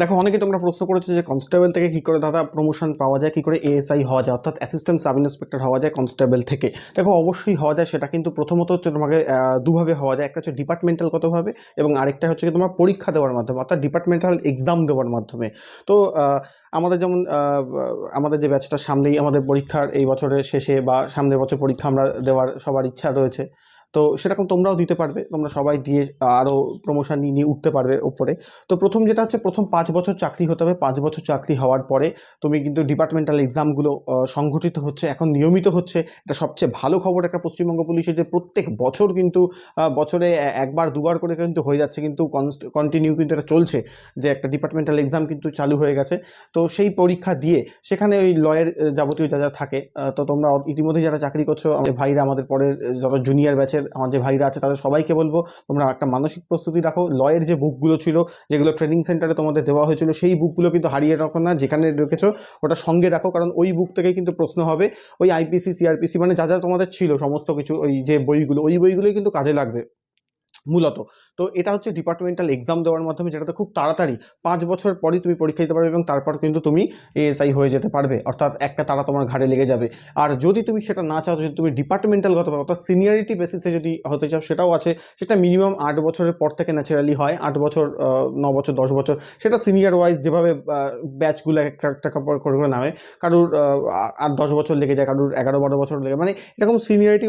দেখো, অনেকে তোমরা প্রশ্ন করেছ যে কনস্টেবল থেকে কি করে দাদা প্রমোশন পাওয়া যায়, কি করে এএসআই হওয়া যায়, অর্থাৎ অ্যাসিস্ট্যান্ট সাব ইন্সপেক্টর হওয়া যায় কনস্টেবল থেকে। দেখো, অবশ্যই হওয়া যায়, সেটা কিন্তু প্রথমত হচ্ছে তোমাকে দুভাবে হওয়া যায়। একটা হচ্ছে ডিপার্টমেন্টালগতভাবে এবং আরেকটা হচ্ছে কি তোমার পরীক্ষা দেওয়ার মাধ্যমে, অর্থাৎ ডিপার্টমেন্টাল এক্সাম দেওয়ার মাধ্যমে। তো আমাদের যেমন আমাদের যে ব্যাচটা সামনেই আমাদের পরীক্ষার এই বছরের শেষে বা সামনের বছর পরীক্ষা আমরা দেওয়ার সবার ইচ্ছা রয়েছে। তো সেরকম তোমরাও দিতে পারবে। তোমরা সবাই দিয়ে আরও প্রমোশন নিয়ে উঠতে পারবে ওপরে তো প্রথম যেটা হচ্ছে, প্রথম পাঁচ বছর চাকরি হতে হবে। পাঁচ বছর চাকরি হওয়ার পরে তুমি কিন্তু ডিপার্টমেন্টাল এক্সামগুলো সংগঠিত হচ্ছে। এখন নিয়মিত হচ্ছে। এটা সবচেয়ে ভালো খবর একটা পশ্চিমবঙ্গ পুলিশের যে প্রত্যেক বছর কিন্তু বছরে একবার, দুবার করে কিন্তু হয়ে যাচ্ছে। কিন্তু কন্টিনিউ কিন্তু এটা চলছে যে একটা ডিপার্টমেন্টাল এক্সাম কিন্তু চালু হয়ে গেছে। তো সেই পরীক্ষা দিয়ে সেখানে ওই লয়ের যাবতীয় যা যা থাকে তো তোমরা ইতিমধ্যে যারা চাকরি করছ, আমাদের ভাইরা, আমাদের পরের যত জুনিয়র ব্যাচের আমার যে ভাইরা আছে তাদের সবাইকে বলব, তোমরা একটা মানসিক প্রস্তুতি রাখো। লয়ের যে বুকগুলো ছিল, যেগুলো ট্রেনিং সেন্টারে তোমাদের দেওয়া হয়েছিল, সেই বুকগুলো কিন্তু হারিয়ে রাখো না, যেখানে রেখেছো ওটা সঙ্গে রাখো, কারণ ওই বুক থেকে কিন্তু প্রশ্ন হবে, ওই আইপিসি সিআরপিসি মানে যা যা তোমাদের ছিল, সমস্ত কিছু, ওই যে বইগুলো, ওই বইগুলোই কিন্তু কাজে লাগবে। মূলত। তো এটা হচ্ছে ডিপার্টমেন্টাল এক্সাম দেওয়ার মাধ্যমে যেটাতে খুব তাড়াতাড়ি পাঁচ বছর পরই তুমি পরীক্ষা দিতে পারবে এবং তারপর কিন্তু তুমি এএসআই হয়ে যেতে পারবে। অর্থাৎ একটা তারা তোমার ঘাড়ে লেগে যাবে। আর যদি তুমি সেটা না চাও, যদি তুমি ডিপার্টমেন্টালগত অর্থাৎ সিনিয়রিটি বেসিসে যদি হতে চাও, সেটাও আছে। সেটা মিনিমাম আট বছরের পর থেকে ন্যাচারালি হয়। আট বছর ন বছর, দশ বছর। সেটা সিনিয়র ওয়াইজ যেভাবে ব্যাচগুলো একটা একটা করে নামে। কারুর আর দশ বছর লেগে যায়, কারুর এগারো, বারো বছর লেগে মানে এরকম সিনিয়রিটি